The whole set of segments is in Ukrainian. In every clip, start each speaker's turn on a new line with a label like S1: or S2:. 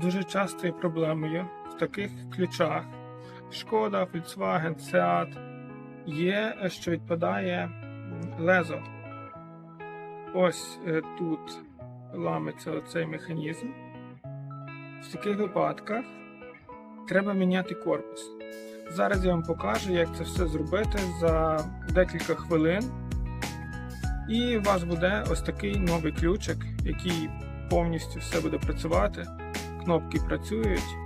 S1: Дуже частою проблемою в таких ключах Шкода, Volkswagen, Seat є, що відпадає лезо. Ось е, тут ламиться оцей механізм. В таких випадках треба міняти корпус. Зараз я вам покажу, як це все зробити за декілька хвилин. І у вас буде ось такий новий ключик, який повністю все буде працювати. Кнопки працюють.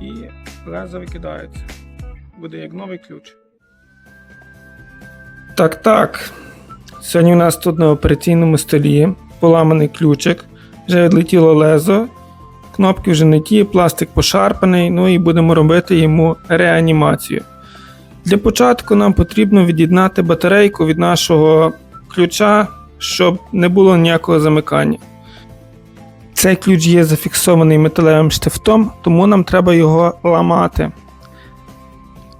S1: І лезо викидається. Буде як новий ключ. Так, так. Сьогодні у нас тут на операційному столі поламаний ключик, вже відлетіло лезо, кнопки вже не ті, пластик пошарпаний, ну і будемо робити йому реанімацію. Для початку нам потрібно від'єднати батарейку від нашого ключа, щоб не було ніякого замикання. Цей ключ є зафіксований металевим штифтом, тому нам треба його ламати.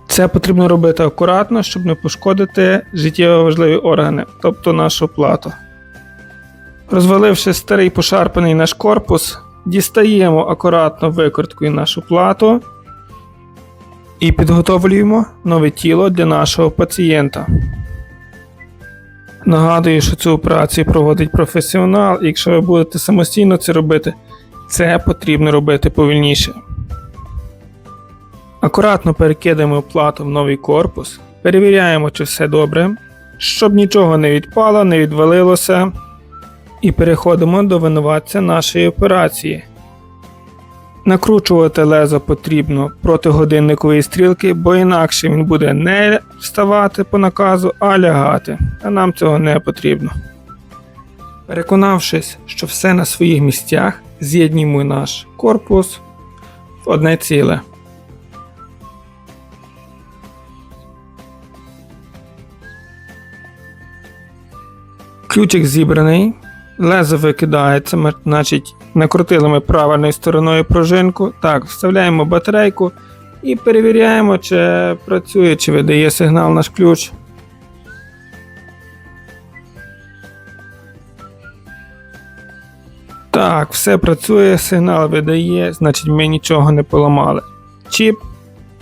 S1: Це потрібно робити акуратно, щоб не пошкодити життєво важливі органи, тобто нашу плату. Розваливши старий пошарпаний наш корпус, дістаємо акуратно викруткою нашу плату і підготовлюємо нове тіло для нашого пацієнта. Нагадую, що цю операцію проводить професіонал, і якщо ви будете самостійно це робити, це потрібно робити повільніше. Акуратно перекидаємо плату в новий корпус, перевіряємо, чи все добре, щоб нічого не відпало, не відвалилося, і переходимо до винуватця нашої операції. Накручувати лезо потрібно проти годинникової стрілки, бо інакше він буде не вставати по наказу, а лягати, а нам цього не потрібно. Переконавшись, що все на своїх місцях, з'єднуємо наш корпус в одне ціле. Ключик зібраний, лезо викидається, значить, накрутили ми правильною стороною пружинку. Так, вставляємо батарейку і перевіряємо, чи працює, чи видає сигнал наш ключ. Так, все працює, сигнал видає, значить ми нічого не поламали. Чіп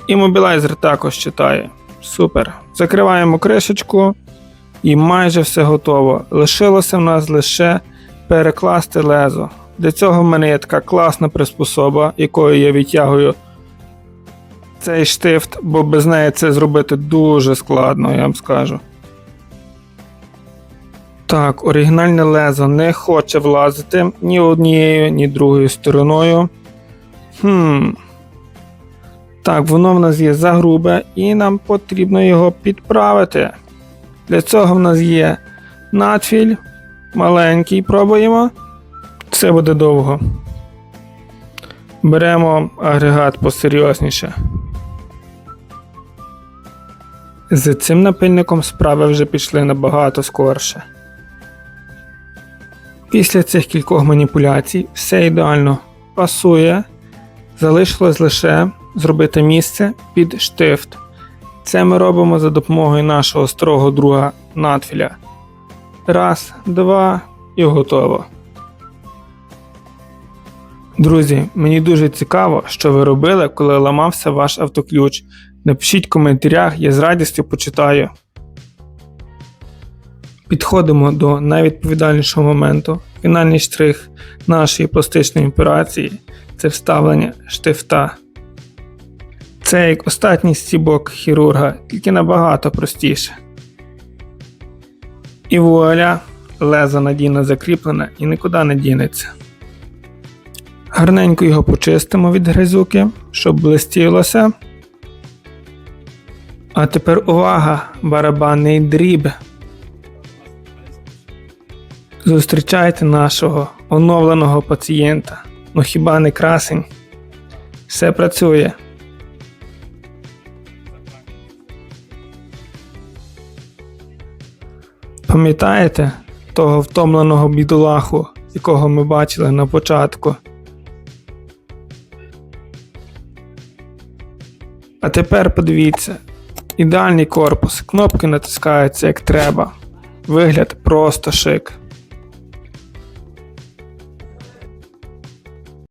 S1: і мобілайзер також читає. Супер. Закриваємо кришечку. І майже все готово. Лишилося в нас лише перекласти лезо. Для цього в мене є така класна приспособа, якою я відтягую цей штифт, бо без неї це зробити дуже складно, я вам скажу. Так, оригінальне лезо не хоче влазити ні однією, ні другою стороною. Хм. Так, воно в нас є загрубе, і нам потрібно його підправити. Для цього в нас є надфіль, маленький, пробуємо. Це буде довго. Беремо агрегат посерйозніше. З цим напильником справи вже пішли набагато скорше. Після цих кількох маніпуляцій все ідеально пасує. Залишилось лише зробити місце під штифт. Це ми робимо за допомогою нашого старого друга надфіля. Раз, два і готово. Друзі, мені дуже цікаво, що ви робили, коли ламався ваш автоключ. Напишіть в коментарях, я з радістю почитаю. Підходимо до найвідповідальнішого моменту. Фінальний штрих нашої пластичної операції це вставлення штифта. Це як остатній стібок хірурга, тільки набагато простіше. І вуаля, лезо надійно закріплене і нікуди не дінеться. Гарненько його почистимо від грязюки, щоб блистілося. А тепер увага, барабанний дріб. Зустрічайте нашого оновленого пацієнта. Ну хіба не красень? Все працює. Пам'ятаєте того втомленого бідолаху, якого ми бачили на початку? А тепер подивіться: ідеальний корпус, кнопки натискаються як треба. Вигляд просто шик.